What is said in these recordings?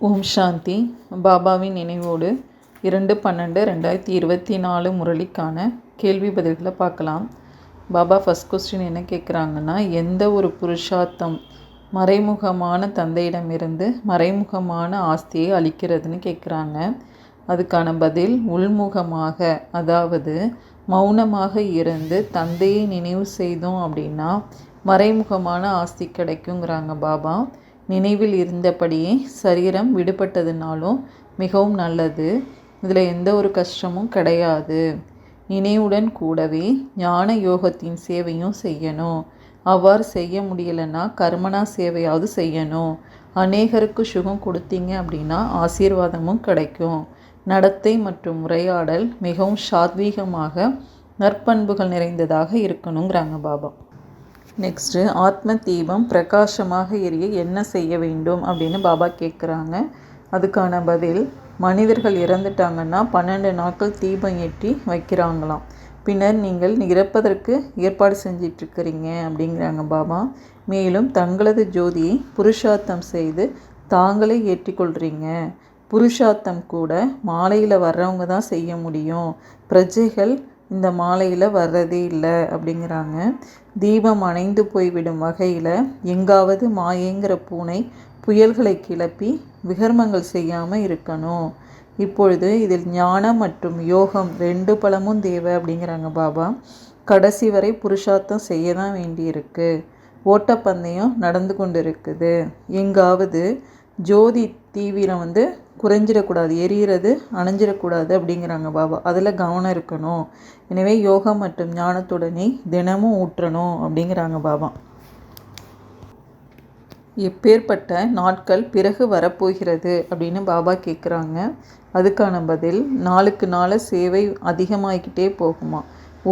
ஓம் சாந்தி. பாபாவின் நினைவோடு இரண்டு பன்னெண்டு ரெண்டாயிரத்தி இருபத்தி நாலு முரளிக்கான கேள்வி பதில்களை பார்க்கலாம். பாபா ஃபஸ்ட் கொஸ்டின் என்ன கேட்குறாங்கன்னா எந்த ஒரு புருஷார்த்தம் மறைமுகமான தந்தையிடமிருந்து மறைமுகமான ஆஸ்தியை அளிக்கிறதுன்னு கேட்குறாங்க. அதுக்கான பதில் உள்முகமாக அதாவது மௌனமாக இருந்து தந்தையை நினைவு செய்தோம் அப்படின்னா மறைமுகமான ஆஸ்தி கிடைக்குங்கிறாங்க பாபா. நினைவில் இருந்தபடியே சரீரம் விடுபட்டதுனாலும் மிகவும் நல்லது. இதில் எந்த ஒரு கஷ்டமும் கிடையாது. நினைவுடன் கூடவே ஞான யோகத்தின் சேவையும் செய்யணும். அவ்வாறு செய்ய முடியலைன்னா கர்மனா சேவையாவது செய்யணும். அநேகருக்கு சுகம் கொடுத்தீங்க அப்படின்னா ஆசீர்வாதமும் கிடைக்கும். நடத்தை மற்றும் உரையாடல் மிகவும் சாத்வீகமாக நற்பண்புகள் நிறைந்ததாக இருக்கணுங்கிறாங்க பாபா. நெக்ஸ்ட்டு ஆத்ம தீபம் பிரகாசமாக எரிய என்ன செய்ய வேண்டும் அப்படின்னு பாபா கேட்குறாங்க அதுக்கான பதில் மனிதர்கள் இறந்துட்டாங்கன்னா பன்னெண்டு நாட்கள் தீபம் ஏற்றி வைக்கிறாங்களாம். பின்னர் நீங்கள் இறப்பதற்கு ஏற்பாடு செஞ்சிட்ருக்கிறீங்க அப்படிங்கிறாங்க பாபா. மேலும் தங்களது ஜோதியை புருஷார்த்தம் செய்து தாங்களே ஏற்றிக்கொள்கிறீங்க புருஷார்த்தம் கூட மாலையில் வர்றவங்க தான் செய்ய முடியும். பிரஜைகள் இந்த மாலையில் வர்றதே இல்லை அப்படிங்கிறாங்க. தீபம் அணைந்து போய்விடும் வகையில் எங்காவது மாயேங்கிற பூனை புயல்களை கிளப்பி விகர்மங்கள் செய்யாமல் இருக்கணும். இப்பொழுது இதில் ஞானம் மற்றும் யோகம் ரெண்டு பழமும் தேவை அப்படிங்கிறாங்க பாபா. கடைசி வரை புருஷார்த்தம் செய்ய தான் வேண்டியிருக்கு. ஓட்டப்பந்தயம் நடந்து கொண்டு இருக்குது எங்காவது ஜோதி தீவிரம் வந்து குறைஞ்சிடக்கூடாது எரியிறது அணைஞ்சிடக்கூடாது அப்படிங்கிறாங்க பாபா. அதில் கவனம் இருக்கணும். எனவே யோகம் மற்றும் ஞானத்துடனே தினமும் ஊற்றணும் அப்படிங்கிறாங்க பாபா. எப்பேற்பட்ட நாட்கள் பிறகு வரப்போகிறது அப்படின்னு பாபா கேட்குறாங்க அதுக்கான பதில் நாளுக்கு நாள் சேவை அதிகமாகிக்கிட்டே போகுமா.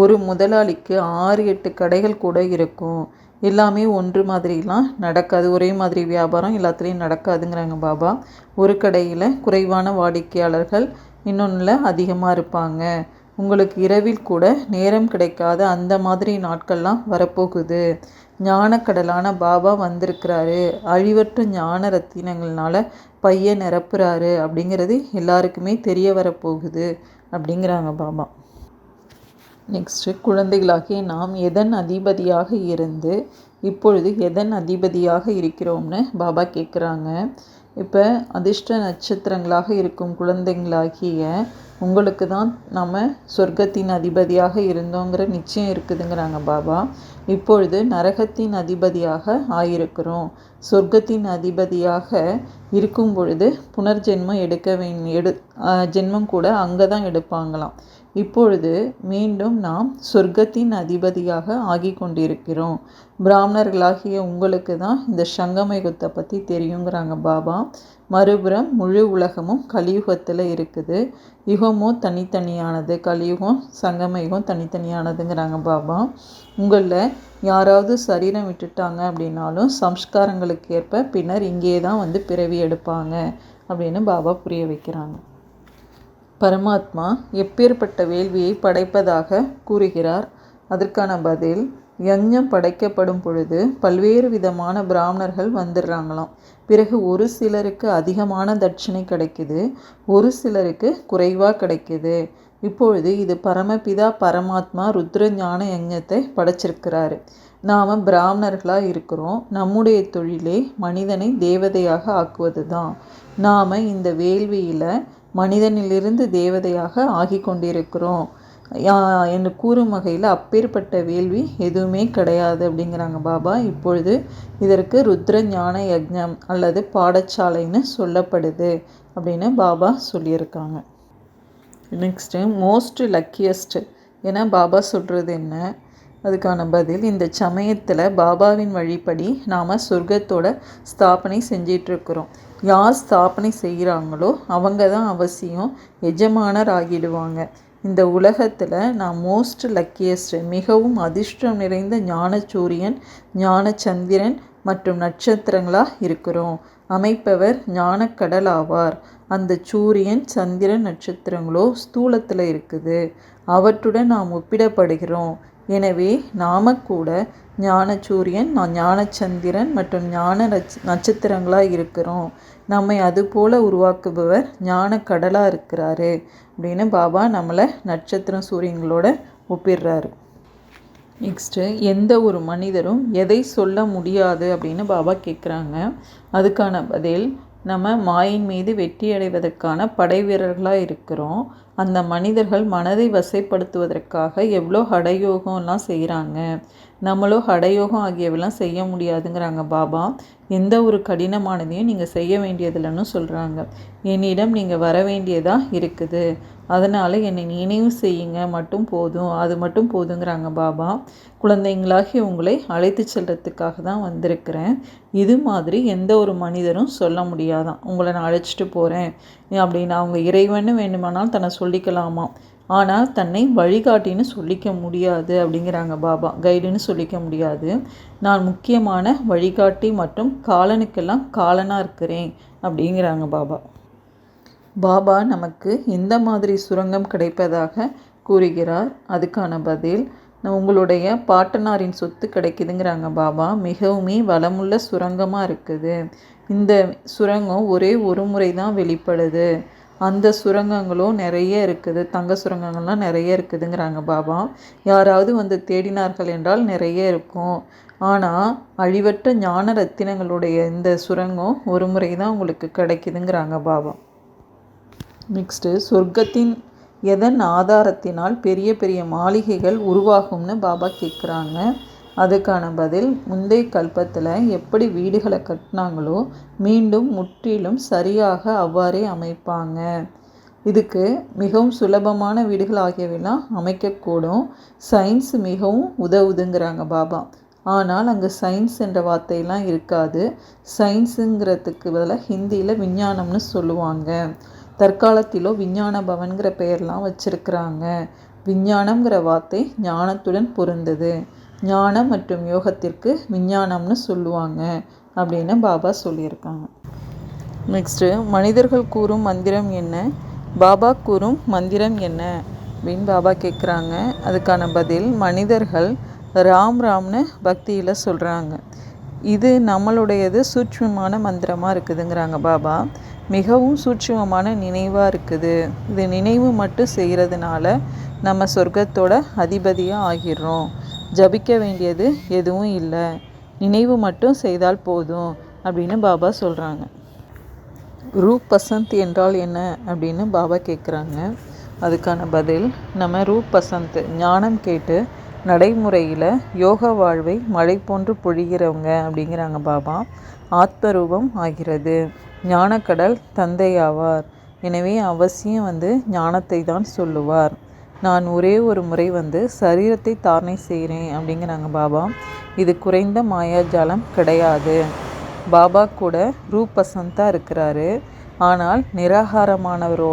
ஒரு முதலாளிக்கு ஆறு எட்டு கடைகள் கூட இருக்கும். எல்லாமே ஒன்று மாதிரிலாம் நடக்காது. ஒரே மாதிரி வியாபாரம் எல்லாத்துலேயும் நடக்காதுங்கிறாங்க பாபா. ஒரு கடையில் குறைவான வாடிக்கையாளர்கள் இன்னொன்றில் அதிகமாக இருப்பாங்க. உங்களுக்கு இரவில் கூட நேரம் கிடைக்காத அந்த மாதிரி நாட்கள்லாம் வரப்போகுது. ஞானக்கடலான பாபா வந்திருக்கிறாரு. அழிவற்ற ஞான ரத்தினங்கள்னால பையன் நிரப்புறாரு அப்படிங்கிறது எல்லாருக்குமே தெரிய வரப்போகுது அப்படிங்கிறாங்க பாபா. நெக்ஸ்ட்டு குழந்தைகளாகிய நாம் எதன் அதிபதியாக இருந்து இப்பொழுது எதன் அதிபதியாக இருக்கிறோம்னு பாபா கேட்குறாங்க. இப்போ அதிர்ஷ்ட நட்சத்திரங்களாக இருக்கும் குழந்தைங்களாகிய உங்களுக்கு தான் நம்ம சொர்க்கத்தின் அதிபதியாக இருந்தோங்கிற நிச்சயம் இருக்குதுங்கிறாங்க பாபா. இப்பொழுது நரகத்தின் அதிபதியாக ஆயிருக்கிறோம். சொர்க்கத்தின் அதிபதியாக இருக்கும் பொழுது புனர்ஜென்மம் எடுக்க வேண்டிய எடு ஜென்மம் கூட அங்கே தான் எடுப்பாங்களாம். இப்பொழுது மீண்டும் நாம் சொர்க்கத்தின் அதிபதியாக ஆகி கொண்டிருக்கிறோம் பிராமணர்களாகிய உங்களுக்கு தான் இந்த சங்கமயுகத்தை பற்றி தெரியுங்கிறாங்க பாபா. மறுபுறம் முழு உலகமும் கலியுகத்தில் இருக்குது. யுகமும் தனித்தனியானது கலியுகம் சங்கமயுகம் தனித்தனியானதுங்கிறாங்க பாபா. உங்களில் யாராவது சரீரம் விட்டுட்டாங்க அப்படின்னாலும் சம்ஸ்காரங்களுக்கு ஏற்ப பின்னர் இங்கே தான் வந்து பிறவி எடுப்பாங்க அப்படின்னு பாபா புரிய வைக்கிறாங்க. பரமாத்மா எப்பேற்பட்ட வேள்வியை படைப்பதாக கூறுகிறார். அதற்கான பதில் யஞ்ஞம் படைக்கப்படும் பொழுது பல்வேறு விதமான பிராமணர்கள் வந்துடுறாங்களாம். பிறகு ஒரு சிலருக்கு அதிகமான தட்சிணை கிடைக்குது ஒரு சிலருக்கு குறைவாக கிடைக்குது. இப்பொழுது இது பரமபிதா பரமாத்மா ருத்ர ஞான படைச்சிருக்கிறாரு. நாம் பிராமணர்களாக இருக்கிறோம். நம்முடைய தொழிலே மனிதனை தேவதையாக ஆக்குவது தான் நாம் இந்த வேள்வியில் மனிதனிலிருந்து தேவதையாக ஆகி கொண்டிருக்கிறோம். என்று கூறும் வகையில் அப்பேற்பட்ட வேள்வி எதுவுமே கிடையாது அப்படிங்கிறாங்க பாபா. இப்பொழுது இதற்கு ருத்ர ஞான யக்ஞம் அல்லது பாடசாலைன்னு சொல்லப்படுது அப்படின்னு பாபா சொல்லியிருக்காங்க. நெக்ஸ்ட்டு மோஸ்ட் லக்கியஸ்ட் ஏன்னா பாபா சொல்கிறது என்ன? அதுக்கான பதில் இந்த சமயத்தில் பாபாவின் வழிப்படி நாம் சொர்க்கத்தோட ஸ்தாபனை செஞ்சிட்ருக்குறோம். யார் ஸ்தாபனை செய்கிறாங்களோ அவங்க தான் அவசியம் எஜமானர் ஆகிடுவாங்க இந்த உலகத்தில் நான் மோஸ்ட் லக்கியஸ்ட் மிகவும் அதிர்ஷ்டம் நிறைந்த ஞானச்சூரியன் ஞான சந்திரன் மற்றும் நட்சத்திரங்களாக இருக்கிறோம். அமைப்பவர் ஞானக்கடல் ஆவார் அந்த சூரியன் சந்திரன் நட்சத்திரங்களோ ஸ்தூலத்தில் இருக்குது. அவற்றுடன் நாம் ஒப்பிடப்படுகிறோம். எனவே நாம கூட ஞானசூரியன் ஞானச்சந்திரன் மற்றும் ஞான நட்ச நட்சத்திரங்களாக இருக்கிறோம். நம்மை அதுபோல உருவாக்குபவர் ஞான கடலாக இருக்கிறாரு அப்படின்னு பாபா நம்மளை நட்சத்திரம் சூரியங்களோட ஒப்பிடுறாரு. நெக்ஸ்ட்டு எந்த ஒரு மனிதரும் எதை சொல்ல முடியாது அப்படின்னு பாபா கேட்குறாங்க அதுக்கான பதில் நம்ம மாயின் மீது வெற்றி அடைவதற்கான படை வீரர்களாக இருக்கிறோம். அந்த மனிதர்கள் மனதை வசைப்படுத்துவதற்காக எவ்வளோ ஹடயோகம்லாம் செய்கிறாங்க? நம்மளோ ஹடயோகம் ஆகியவெல்லாம் செய்ய முடியாதுங்கிறாங்க பாபா. எந்த ஒரு கடினமானதையும் நீங்கள் செய்ய வேண்டியதில்லைன்னு சொல்கிறாங்க என்னிடம் நீங்கள் வர வேண்டியதாக இருக்குது. அதனால் என்னை நினைவு செய்யுங்க. மட்டும் போதும். அது மட்டும் போதுங்கிறாங்க பாபா. குழந்தைங்களாகி உங்களை அழைத்து செல்கிறதுக்காக தான் வந்திருக்கிறேன். இது மாதிரி எந்த ஒரு மனிதரும் சொல்ல முடியாதான். உங்களை நான் அழைச்சிட்டு போகிறேன் அப்படின்னு அவங்க இறைவன்னு வேண்டுமானால் தன்னை சொல்லிக்கலாமா? ஆனால் தன்னை வழிகாட்டின்னு சொல்லிக்க முடியாது அப்படிங்கிறாங்க பாபா. கைடுன்னு சொல்லிக்க முடியாது. நான் முக்கியமான வழிகாட்டி மற்றும் காலனுக்கெல்லாம் காலனாக இருக்கிறேன் அப்படிங்கிறாங்க பாபா. பாபா நமக்கு எந்த மாதிரி சுரங்கம் கிடைப்பதாக கூறுகிறார். அதுக்கான பதில் உங்களுடைய பாட்டனாரின் சொத்து கிடைக்குதுங்கிறாங்க பாபா. மிகவுமே வளமுள்ள சுரங்கமாக இருக்குது. இந்த சுரங்கம் ஒரே ஒரு முறை தான் வெளிப்படுது. அந்த சுரங்கங்களும் நிறைய இருக்குது. தங்க சுரங்கங்கள்லாம் நிறைய இருக்குதுங்கிறாங்க பாபா. யாராவது வந்து தேடினார்கள் என்றால் நிறைய இருக்கும். ஆனால் அழிவற்ற ஞான ரத்தினங்களுடைய இந்த சுரங்கம் ஒரு முறை தான் உங்களுக்கு கிடைக்குதுங்கிறாங்க பாபா. நெக்ஸ்ட்டு சொர்க்கத்தின் எதன் ஆதாரத்தினால் பெரிய பெரிய மாளிகைகள் உருவாகும்னு பாபா கேட்குறாங்க அதுக்கான பதில் முந்தைய கல்பத்தில் எப்படி வீடுகளை கட்டினாங்களோ மீண்டும் முற்றிலும் சரியாக அவ்வாறே அமைப்பாங்க. இதுக்கு மிகவும் சுலபமான வீடுகள் ஆகியவைலாம் அமைக்கக்கூடும். சயின்ஸ் மிகவும் உதவுதுங்கிறாங்க பாபா. ஆனால் அங்கே சயின்ஸ் என்ற வார்த்தையெல்லாம் இருக்காது. சயின்ஸுங்கிறதுக்கு பதிலாக ஹிந்தியில் விஞ்ஞானம்னு சொல்லுவாங்க. தற்காலத்திலோ விஞ்ஞான பவன்கிற பெயர்லாம் வச்சுருக்கிறாங்க. விஞ்ஞானம்ங்கிற வார்த்தை ஞானத்துடன் பொருந்தது. ஞானம் மற்றும் யோகத்திற்கு விஞ்ஞானம்னு சொல்லுவாங்க அப்படின்னு பாபா சொல்லியிருக்காங்க. நெக்ஸ்ட்டு மனிதர்கள் கூறும் மந்திரம் என்ன? பாபா கூறும் மந்திரம் என்ன? அப்படின்னு பாபா கேட்குறாங்க அதுக்கான பதில் மனிதர்கள் ராம் ராம்னு பக்தியில் சொல்கிறாங்க இது நம்மளுடையது சூட்சமான மந்திரமாக இருக்குதுங்கிறாங்க பாபா. மிகவும் சூட்சமமான நினைவாக இருக்குது. இது நினைவு மட்டும் செய்கிறதுனால நம்ம சொர்க்கத்தோட அதிபதியாக ஆகிடுறோம். ஜபிக்க வேண்டியது எதுவும் இல்லை. நினைவு மட்டும் செய்தால் போதும் அப்படின்னு பாபா சொல்கிறாங்க ரூப் பசந்த் என்றால் என்ன அப்படின்னு பாபா கேட்குறாங்க அதுக்கான பதில் நம்ம ரூப் பசந்த் ஞானம் கேட்டு நடைமுறையில் யோக வாழ்வை மழை போன்று பொழிகிறவங்க அப்படிங்கிறாங்க பாபா. ஆத்மரூபம் ஆகிறது. ஞானக்கடல் தந்தையாவார். எனவே அவசியம் வந்து ஞானத்தை தான் சொல்லுவார். நான் ஒரே ஒரு முறை வந்து சரீரத்தை தாரணை செய்கிறேன் அப்படிங்கிறாங்க பாபா. இது குறைந்த மாயாஜாலம் கிடையாது. பாபா கூட ரூபசந்தாக இருக்கிறாரு. ஆனால் நிராகாரமானவரோ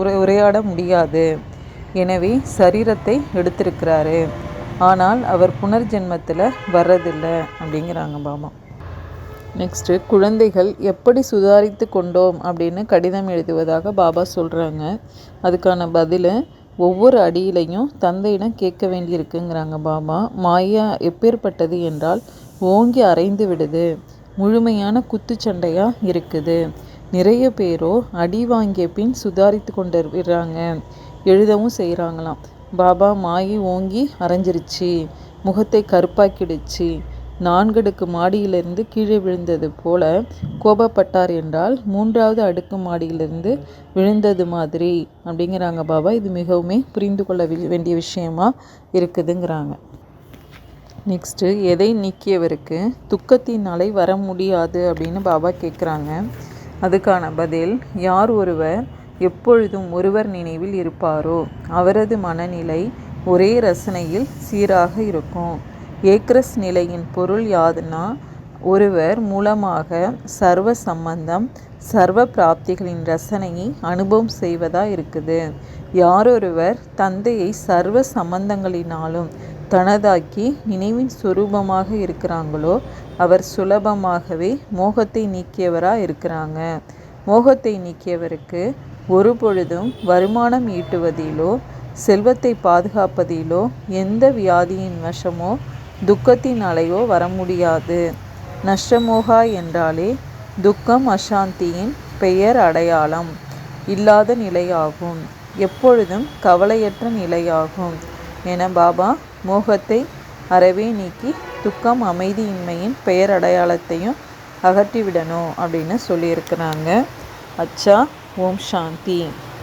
உரை உரையாட முடியாது. எனவே சரீரத்தை எடுத்திருக்கிறாரு. ஆனால் அவர் புனர்ஜென்மத்தில் வர்றதில்லை அப்படிங்கிறாங்க பாபா. நெக்ஸ்ட்டு குழந்தைகள் எப்படி சுதாரித்து கொண்டோம் அப்படின்னு கடிதம் எழுதுவதாக பாபா சொல்கிறாங்க அதுக்கான பதில் ஒவ்வொரு அடியிலையும் தந்தையிடம் கேட்க வேண்டியிருக்குங்கிறாங்க பாபா. மாயா எப்பேற்பட்டது என்றால் ஓங்கி அரைந்து விடுது. முழுமையான குத்துச்சண்டையாக இருக்குது. நிறைய பேரோ அடி வாங்கிய பின் சுதாரித்து கொண்டு விடுறாங்க எழுதவும் செய்கிறாங்களாம். பாபா மாயி ஓங்கி அரைஞ்சிருச்சு. முகத்தை கருப்பாக்கிடுச்சு. நான்கடுக்கு மாடியிலிருந்து கீழே விழுந்தது போல கோபப்பட்டார் என்றால் மூன்றாவது அடுக்கு மாடியிலிருந்து விழுந்தது மாதிரி. அப்படிங்கிறாங்க பாபா. இது மிகவுமே புரிந்து கொள்ள வேண்டிய விஷயமா இருக்குதுங்கிறாங்க. நெக்ஸ்ட்டு எதை நீக்கியவருக்கு துக்கத்தினாலே வர முடியாது அப்படின்னு பாபா கேட்குறாங்க அதுக்கான பதில் யார் ஒருவர் எப்பொழுதும் ஒருவர் நினைவில் இருப்பாரோ அவரது மனநிலை ஒரே ரசனையில் சீராக இருக்கும். ஏக்ரஸ் நிலையின் பொருள் யாதுன்னா ஒருவர் மூலமாக சர்வ சம்பந்தம் சர்வ பிராப்திகளின் ரசனையை அனுபவம் செய்வதாக இருக்குது. யாரொருவர் தந்தையை சர்வ சம்பந்தங்களினாலும் தனதாக்கி நினைவின் சுரூபமாக இருக்கிறாங்களோ அவர் சுலபமாகவே மோகத்தை நீக்கியவராக இருக்கிறாங்க. மோகத்தை நீக்கியவருக்கு ஒரு பொழுதும் வருமானம் ஈட்டுவதிலோ செல்வத்தை பாதுகாப்பதிலோ எந்த வியாதியின் வசமோ துக்கத்தின் அலையோ வர முடியாது நஷ்டமோகா என்றாலே துக்கம் அசாந்தியின் பெயர் அடையாளம். இல்லாத நிலையாகும். எப்பொழுதும் கவலையற்ற நிலையாகும் என பாபா மோகத்தை அறவே நீக்கி துக்கம் அமைதியின்மையின் பெயர் அடையாளத்தையும் அகற்றிவிடணும் அப்படின்னு சொல்லியிருக்கிறாங்க. அச்சா ஓம் சாந்தி.